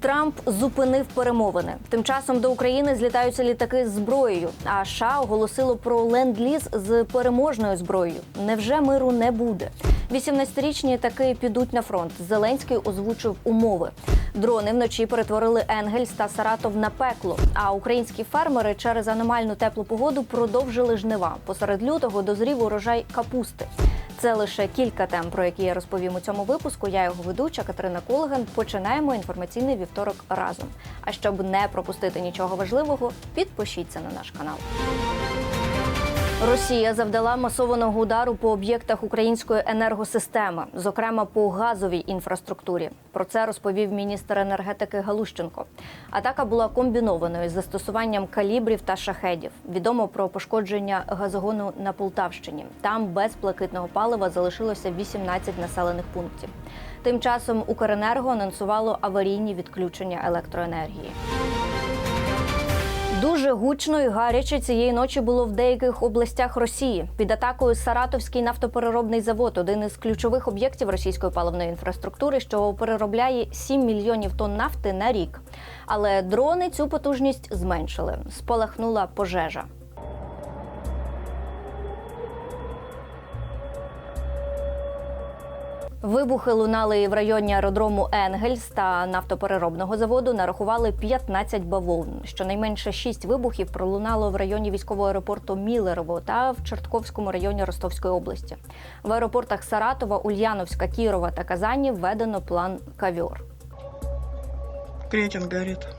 Трамп зупинив перемовини. Тим часом до України злітаються літаки з зброєю. А США оголосило про ленд-ліз з переможною зброєю. Невже миру не буде? 18-річні літаки підуть на фронт. Зеленський озвучив умови. Дрони вночі перетворили Енгельс та Саратов на пекло. А українські фермери через аномальну теплу погоду продовжили жнива. Посеред лютого дозрів урожай капусти. Це лише кілька тем, про які я розповім у цьому випуску. Я його ведуча Катерина Кулган. Починаємо інформаційний вівторок разом. А щоб не пропустити нічого важливого, підпишіться на наш канал. Росія завдала масованого удару по об'єктах української енергосистеми, зокрема по газовій інфраструктурі. Про це розповів міністр енергетики Галущенко. Атака була комбінованою з застосуванням калібрів та шахедів. Відомо про пошкодження газогону на Полтавщині. Там без блакитного палива залишилося 18 населених пунктів. Тим часом Укренерго анонсувало аварійні відключення електроенергії. Дуже гучно і гаряче цієї ночі було в деяких областях Росії. Під атакою Саратовський нафтопереробний завод, один із ключових об'єктів російської паливної інфраструктури, що переробляє 7 мільйонів тонн нафти на рік. Але дрони цю потужність зменшили. Спалахнула пожежа. Вибухи лунали в районі аеродрому Енгельс та нафтопереробного заводу нарахували 15 бавовн. Щонайменше 6 вибухів пролунало в районі військового аеропорту Мілерово та в Чортковському районі Ростовської області. В аеропортах Саратова, Ульяновська, Кірова та Казані введено план кавьор. Кретин горит.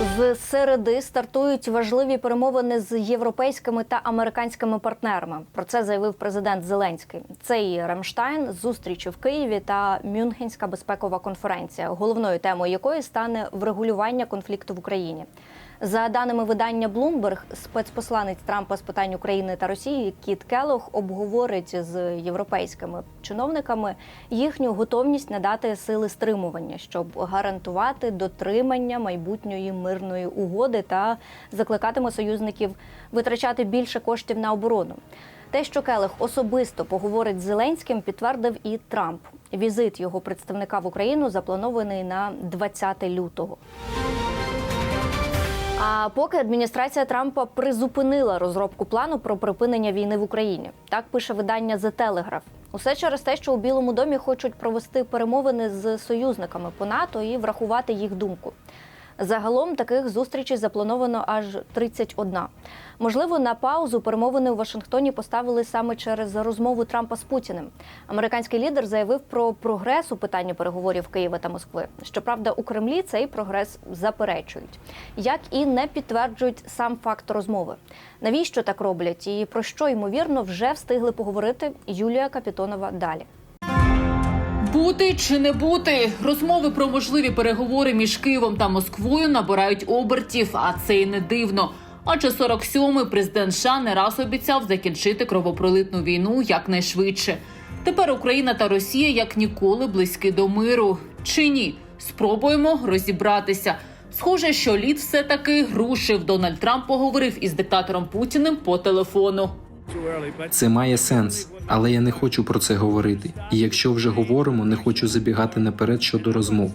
З середи стартують важливі перемовини з європейськими та американськими партнерами. Про це заявив президент Зеленський. Це і Рамштайн, зустрічі в Києві та Мюнхенська безпекова конференція, головною темою якої стане врегулювання конфлікту в Україні. За даними видання Bloomberg, спецпосланець Трампа з питань України та Росії Кіт Келох обговорить з європейськими чиновниками їхню готовність надати сили стримування, щоб гарантувати дотримання майбутньої мирної угоди та закликатиме союзників витрачати більше коштів на оборону. Те, що Келех особисто поговорить з Зеленським, підтвердив і Трамп. Візит його представника в Україну запланований на 20 лютого. А поки адміністрація Трампа призупинила розробку плану про припинення війни в Україні, так пише видання The Telegraph. Усе через те, що у Білому домі хочуть провести перемовини з союзниками по НАТО і врахувати їх думку. Загалом таких зустрічей заплановано аж 31. Можливо, на паузу перемовини у Вашингтоні поставили саме через розмову Трампа з Путіним. Американський лідер заявив про прогрес у питанні переговорів Києва та Москви. Щоправда, у Кремлі цей прогрес заперечують, як і не підтверджують сам факт розмови. Навіщо так роблять і про що ймовірно вже встигли поговорити Юлія Капітонова далі. Бути чи не бути розмови про можливі переговори між Києвом та Москвою набирають обертів, а це й не дивно. Адже 47-й президент США не раз обіцяв закінчити кровопролитну війну якнайшвидше. Тепер Україна та Росія як ніколи близькі до миру. Чи ні? Спробуємо розібратися. Схоже, що лід все таки рушив. Дональд Трамп поговорив із диктатором Путіним по телефону. Це має сенс, але я не хочу про це говорити. І якщо вже говоримо, не хочу забігати наперед щодо розмов.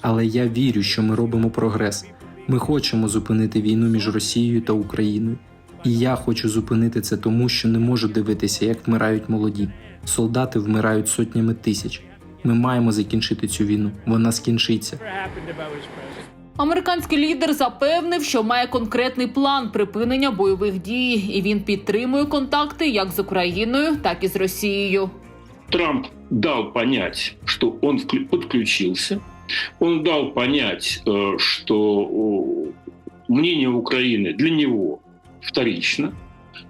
Але я вірю, що ми робимо прогрес. Ми хочемо зупинити війну між Росією та Україною. І я хочу зупинити це тому, що не можу дивитися, як вмирають молоді. Солдати вмирають сотнями тисяч. Ми маємо закінчити цю війну. Вона скінчиться. Американський лідер запевнив, що має конкретний план припинення бойових дій, і він підтримує контакти як з Україною, так і з Росією. Трамп дал понять, что он вклю- подключился. Он дал понять, э, что э, мнение Украины для него вторично.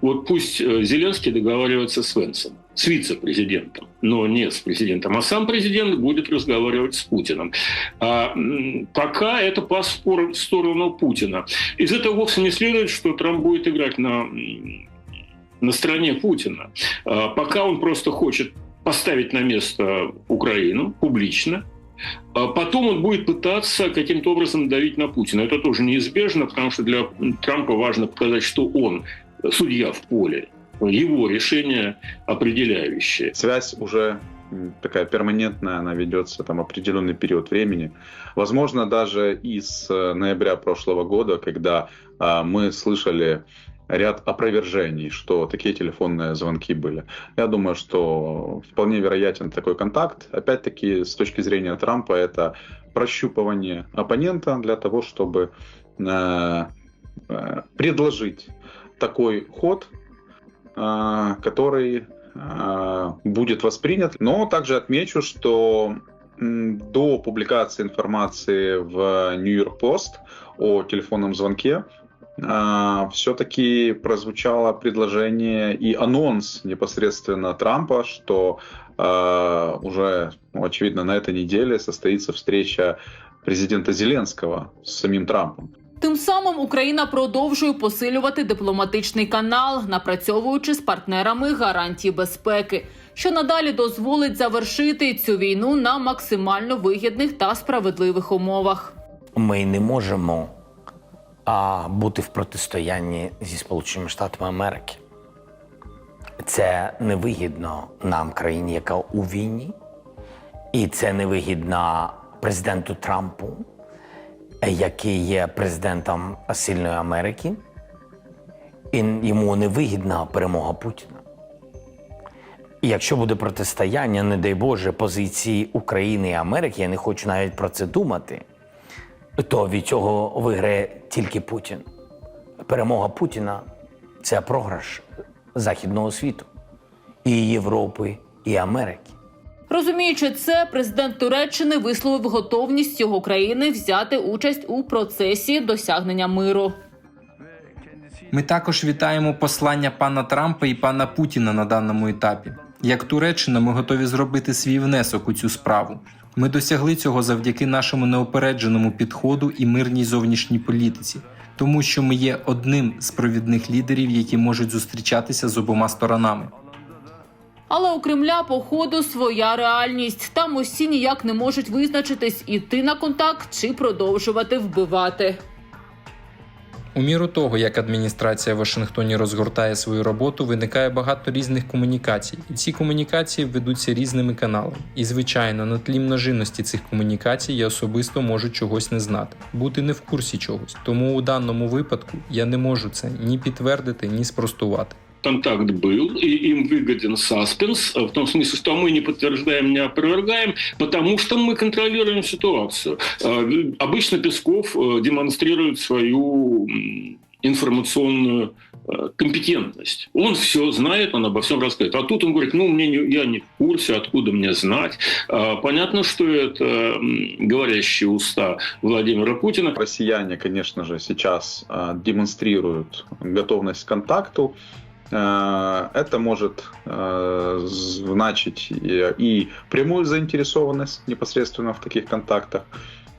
Вот пусть э, Зеленский договаривается с Венсом, с вице-президентом, но не с президентом, а сам президент будет разговаривать с Путиным. А, пока это паспорт в сторону Путина. Из этого вовсе не следует, что Трамп будет играть на, на стороне Путина. А, Пока он просто хочет поставить на место Украину публично. А Потом он будет пытаться каким-то образом давить на Путина. Это тоже неизбежно, потому что для Трампа важно показать, что он судья в поле. Его решение определяющее. Связь уже такая перманентная, она ведется там определенный период времени. Возможно, даже и с э, ноября прошлого года, когда а, мы слышали ряд опровержений, что такие телефонные звонки были. Я думаю, что вполне вероятен такой контакт. Опять-таки, с точки зрения Трампа, это прощупывание оппонента для того, чтобы э, э, предложить такой ход, э, который э, будет воспринят. Но также отмечу, что до публикации информации в New York Post о телефонном звонке все-таки прозвучало предложение и анонс непосредственно Трампа, что уже, ну, очевидно, на этой неделе состоится встреча президента Зеленского с самим Трампом. Тим самим Україна продовжує посилювати дипломатичний канал, напрацьовуючи з партнерами гарантії безпеки, що надалі дозволить завершити цю війну на максимально вигідних та справедливих умовах. Ми не можемо а, бути в протистоянні зі Сполученими Штатами Америки. Це невигідно нам, країні, яка у війні, і це невигідно президенту Трампу, який є президентом сильної Америки, і йому невигідна перемога Путіна. І якщо буде протистояння, не дай Боже, позиції України і Америки, я не хочу навіть про це думати то від цього виграє тільки Путін. Перемога Путіна це програш Західного світу, і Європи, і Америки. Розуміючи це, президент Туреччини висловив готовність його країни взяти участь у процесі досягнення миру. Ми також вітаємо послання пана Трампа і пана Путіна на даному етапі. Як Туреччина, ми готові зробити свій внесок у цю справу. Ми досягли цього завдяки нашому неопередженому підходу і мирній зовнішній політиці, тому що ми є одним з провідних лідерів, які можуть зустрічатися з обома сторонами. Але у Кремля походу своя реальність. Там усі ніяк не можуть визначитись іти на контакт чи продовжувати вбивати. У міру того, як адміністрація в Вашингтоні розгортає свою роботу, виникає багато різних комунікацій, і ці комунікації ведуться різними каналами. І, звичайно, на тлі множинності цих комунікацій я особисто можу чогось не знати, бути не в курсі чогось. Тому у даному випадку я не можу це ні підтвердити, ні спростувати. Контакт был, и им выгоден саспенс, в том смысле, что мы не подтверждаем, не опровергаем, потому что мы контролируем ситуацию. Э, Обычно Песков э, демонстрирует свою информационную э, компетентность. Он все знает, он обо всем рассказывает. А тут он говорит, ну, мне не, я не в курсе, откуда мне знать. Понятно, что это говорящие уста Владимира Путина. Россияне, конечно же, сейчас э, демонстрируют готовность к контакту. Э, Это может э, значить и, прямую заинтересованность непосредственно в таких контактах.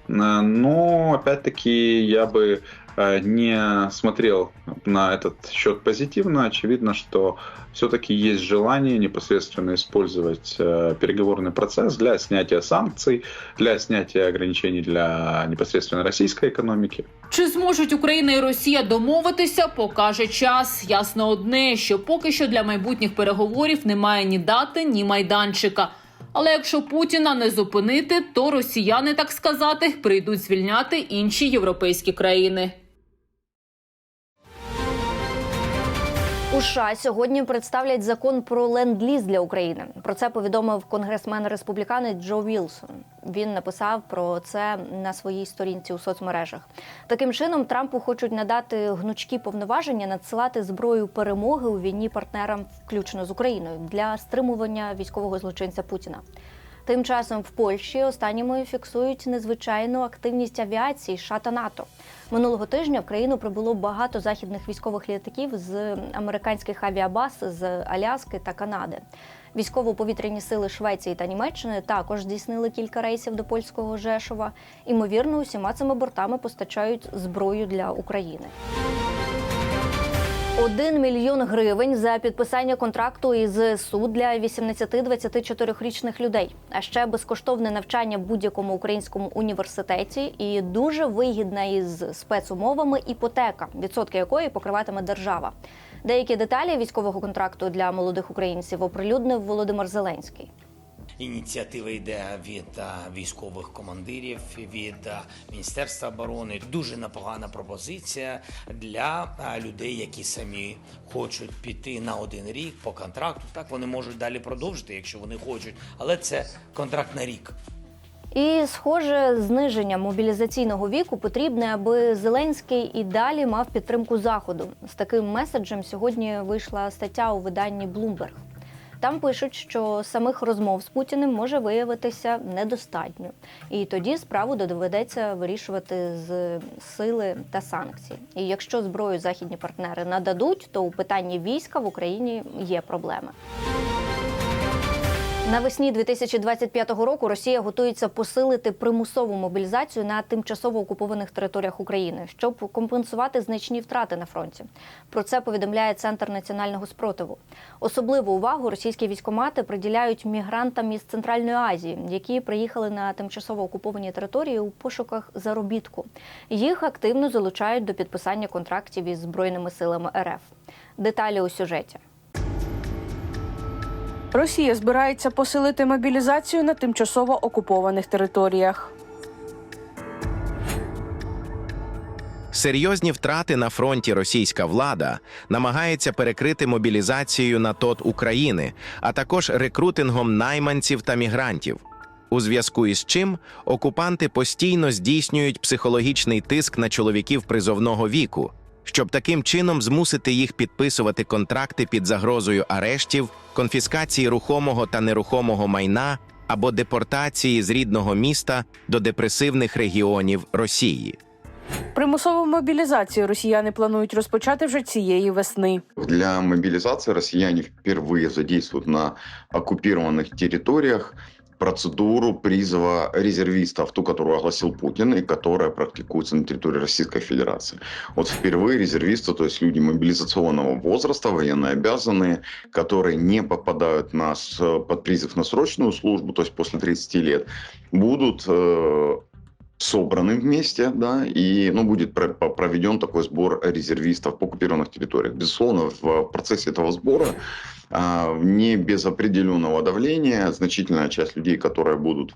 Э, Но, опять-таки, я бы не смотрел на этот счет позитивно. Очевидно, что все-таки есть желание непосредственно использовать э, переговорный процесс для снятия санкций, для снятия ограничений для непосредственно российской экономики. Чи зможуть Україна і Росія домовитися, покаже час. Ясно одне, що поки що для майбутніх переговорів немає ні дати, ні майданчика. Але якщо Путіна не зупинити, то росіяни, так сказати, прийдуть звільняти інші європейські країни. У США сьогодні представлять закон про ленд-ліз для України. Про це повідомив конгресмен республіканець Джо Вілсон. Він написав про це на своїй сторінці у соцмережах. Таким чином, Трампу хочуть надати гнучкі повноваження надсилати зброю перемоги у війні партнерам, включно з Україною, для стримування військового злочинця Путіна. Тим часом в Польщі останніми фіксують незвичайну активність авіації США та НАТО. Минулого тижня в країну прибуло багато західних військових літаків з американських авіабаз з Аляски та Канади. Військово-повітряні сили Швеції та Німеччини також здійснили кілька рейсів до польського Жешова. Імовірно, усіма цими бортами постачають зброю для України. Один мільйон гривень за підписання контракту із СУ для 18-24-річних людей, а ще безкоштовне навчання в будь-якому українському університеті і дуже вигідна із спецумовами іпотека, відсотки якої покриватиме держава. Деякі деталі військового контракту для молодих українців оприлюднив Володимир Зеленський. Ініціатива йде від військових командирів, від Міністерства оборони. Дуже непогана пропозиція для людей, які самі хочуть піти на один рік по контракту. Так вони можуть далі продовжити, якщо вони хочуть, але це контракт на рік. І, схоже, зниження мобілізаційного віку потрібне, аби Зеленський і далі мав підтримку заходу. З таким меседжем сьогодні вийшла стаття у виданні Bloomberg. Там пишуть, що самих розмов з Путіним може виявитися недостатньо, і тоді справу доведеться вирішувати з сили та санкцій. І якщо зброю західні партнери нададуть, то у питанні війська в Україні є проблеми. Навесні 2025 року Росія готується посилити примусову мобілізацію на тимчасово окупованих територіях України, щоб компенсувати значні втрати на фронті. Про це повідомляє Центр національного спротиву. Особливу увагу російські військомати приділяють мігрантам із Центральної Азії, які приїхали на тимчасово окуповані території у пошуках заробітку. Їх активно залучають до підписання контрактів із збройними силами РФ. Деталі у сюжеті. Росія збирається посилити мобілізацію на тимчасово окупованих територіях. Серйозні втрати на фронті російська влада намагається перекрити мобілізацією на ТОТ України, а також рекрутингом найманців та мігрантів. У зв'язку із чим окупанти постійно здійснюють психологічний тиск на чоловіків призовного віку, щоб таким чином змусити їх підписувати контракти під загрозою арештів, конфіскації рухомого та нерухомого майна або депортації з рідного міста до депресивних регіонів Росії. Примусову мобілізацію росіяни планують розпочати вже цієї весни. Для мобилизации россияне впервые задействуют на оккупированных территориях процедуру призыва резервистов, ту, которую огласил Путин и которая практикуется на территории Российской Федерации. Вот впервые резервисты, то есть люди мобилизационного возраста, военнообязанные, которые не попадают на, под призыв на срочную службу, то есть после 30 лет, будут э, собраны вместе, да, и ну, будет проведен такой сбор резервистов по оккупированных территориях. Безусловно, в процессе этого сбора а, не без определенного давления значительная часть людей, которые будут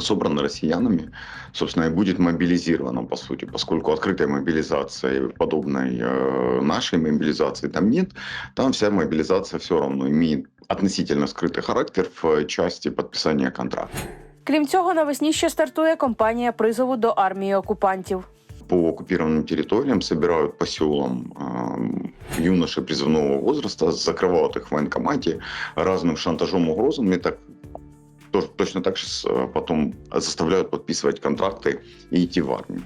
собраны россиянами, собственно, и будет мобилизирована, по сути, поскольку открытой мобилизации, подобной э, нашей мобилизации там нет, там вся мобилизация все равно имеет относительно скрытый характер в части подписания контракта. Крім цього, навесні ще стартує кампанія призову до армії окупантів. по оккупированным территориям, собирают по селам э, юношей призывного возраста, закрывают их в военкомате разным шантажом, угрозами, так, то- точно так же с- э, потом заставляют подписывать контракты и идти в армию.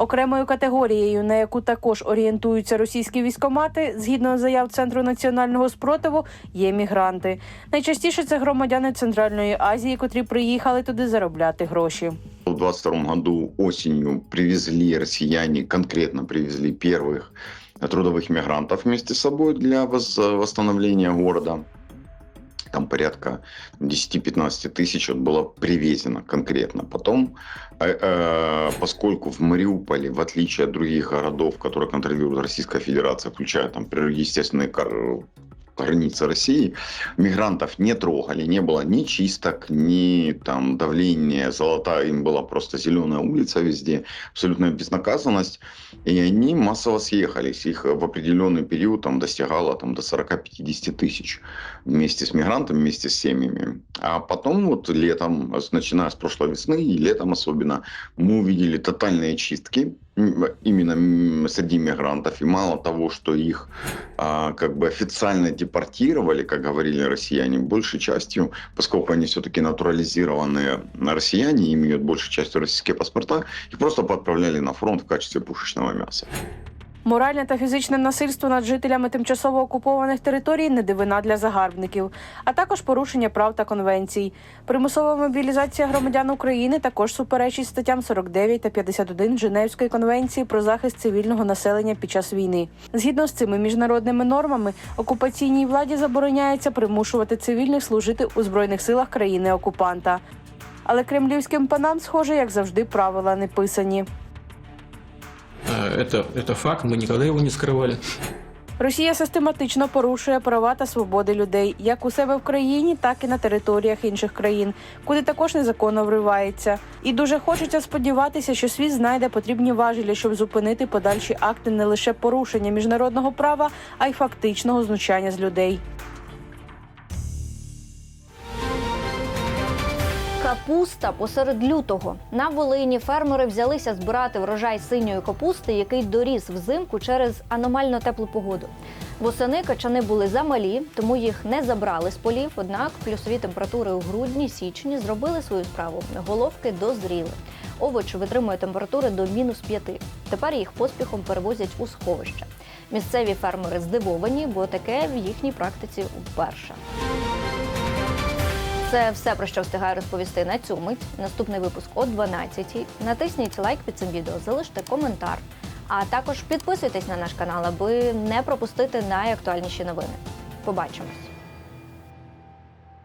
Окремою категорією, на яку також орієнтуються російські військомати, згідно заяв Центру національного спротиву, є мігранти. Найчастіше це громадяни Центральної Азії, котрі приїхали туди заробляти гроші. В 22 году осенью привезли россияне, конкретно привезли первых трудовых мигрантов вместе с собой для восстановления города. Там порядка 10-15 тысяч вот было привезено конкретно. Потом, э, э, поскольку в Мариуполе, в отличие от других городов, которые контролирует Российская Федерация, включая там естественные границы России, мигрантов не трогали, не было ни чисток, ни там давления, золотая им была просто зеленая улица везде, абсолютная безнаказанность, и они массово съехались, их в определенный период там достигало там до 40-50 тысяч вместе с мигрантами, вместе с семьями. А потом вот летом, начиная с прошлой весны и летом особенно, мы увидели тотальные чистки именно среди мигрантов. И мало того, что их а, как бы официально депортировали, как говорили россияне, большей частью, поскольку они все-таки натурализированные россияне, имеют большей частью российские паспорта, их просто подправляли на фронт в качестве пушечного мяса. Моральне та фізичне насильство над жителями тимчасово окупованих територій не дивина для загарбників, а також порушення прав та конвенцій. Примусова мобілізація громадян України також суперечить статтям 49 та 51 Женевської конвенції про захист цивільного населення під час війни. Згідно з цими міжнародними нормами, окупаційній владі забороняється примушувати цивільних служити у збройних силах країни окупанта. Але кремлівським панам, схоже, як завжди, правила не писані. Э, Это, это факт, мы никогда его не скрывали. Росія систематично порушує права та свободи людей як у себе в країні, так і на територіях інших країн, куди також незаконно вривається. І дуже хочеться сподіватися, що світ знайде потрібні важелі, щоб зупинити подальші акти не лише порушення міжнародного права, а й фактичного знущання з людей. Капуста посеред лютого на Волині фермери взялися збирати врожай синьої капусти, який доріс взимку через аномально теплу погоду. Восени качани були замалі, тому їх не забрали з полів. Однак плюсові температури у грудні, січні зробили свою справу. Головки дозріли. Овоч витримує температури до мінус п'яти. Тепер їх поспіхом перевозять у сховище. Місцеві фермери здивовані, бо таке в їхній практиці вперше. Це все про що встигаю розповісти на цю мить. Наступний випуск о 12-й. Натисніть лайк під цим відео, залиште коментар. А також підписуйтесь на наш канал, аби не пропустити найактуальніші новини. Побачимось.